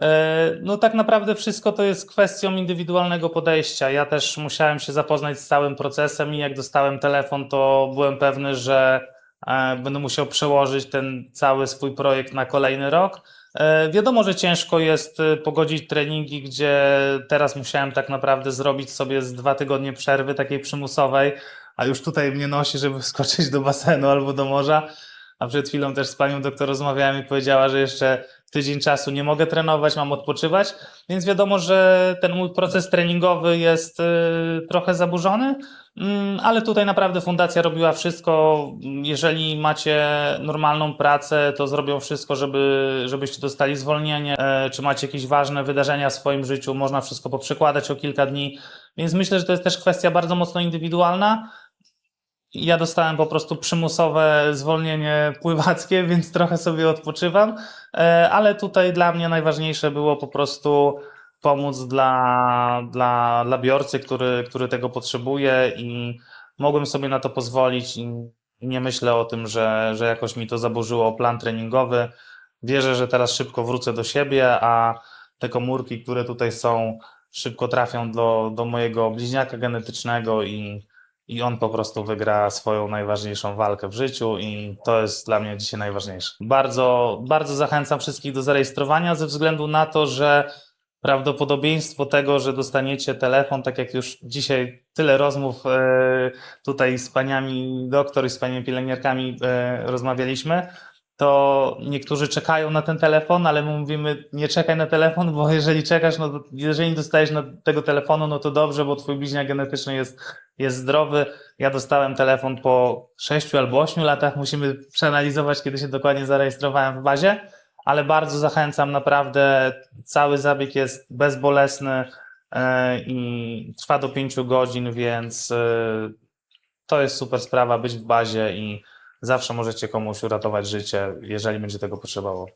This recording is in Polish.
E, No tak naprawdę wszystko to jest kwestią indywidualnego podejścia. Ja też musiałem się zapoznać z całym procesem i jak dostałem telefon, to byłem pewny, że e, będę musiał przełożyć ten cały swój projekt na kolejny rok. E, Wiadomo, że ciężko jest pogodzić treningi, gdzie teraz musiałem tak naprawdę zrobić sobie z dwa tygodnie przerwy takiej przymusowej, a już tutaj mnie nosi, żeby skoczyć do basenu albo do morza. A przed chwilą też z panią doktor rozmawiałem i powiedziała, że jeszcze tydzień czasu nie mogę trenować, mam odpoczywać, więc wiadomo, że ten mój proces treningowy jest y, trochę zaburzony, mm, ale tutaj naprawdę fundacja robiła wszystko. Jeżeli macie normalną pracę, to zrobią wszystko, żeby, żebyście dostali zwolnienie. E, Czy macie jakieś ważne wydarzenia w swoim życiu, można wszystko poprzekładać o kilka dni, więc myślę, że to jest też kwestia bardzo mocno indywidualna. Ja dostałem po prostu przymusowe zwolnienie pływackie, więc trochę sobie odpoczywam, E, ale tutaj dla mnie najważniejsze było po prostu pomóc dla, dla, dla biorcy, który, który tego potrzebuje i mogłem sobie na to pozwolić i nie myślę o tym, że, że jakoś mi to zaburzyło plan treningowy. Wierzę, że teraz szybko wrócę do siebie, a te komórki, które tutaj są, szybko trafią do, do mojego bliźniaka genetycznego i i on po prostu wygra swoją najważniejszą walkę w życiu i to jest dla mnie dzisiaj najważniejsze. Bardzo, bardzo zachęcam wszystkich do zarejestrowania ze względu na to, że prawdopodobieństwo tego, że dostaniecie telefon, tak jak już dzisiaj tyle rozmów e, tutaj z paniami doktor i z paniami pielęgniarkami e, rozmawialiśmy, to niektórzy czekają na ten telefon, ale my mówimy nie czekaj na telefon, bo jeżeli czekasz, no to jeżeli dostajesz tego telefonu, no to dobrze, bo twój bliźniak genetyczny jest, jest zdrowy. Ja dostałem telefon po 6 albo 8 latach, musimy przeanalizować, kiedy się dokładnie zarejestrowałem w bazie, ale bardzo zachęcam, naprawdę cały zabieg jest bezbolesny e, i trwa do 5 godzin, więc e, to jest super sprawa być w bazie i zawsze możecie komuś uratować życie, jeżeli będzie tego potrzebował.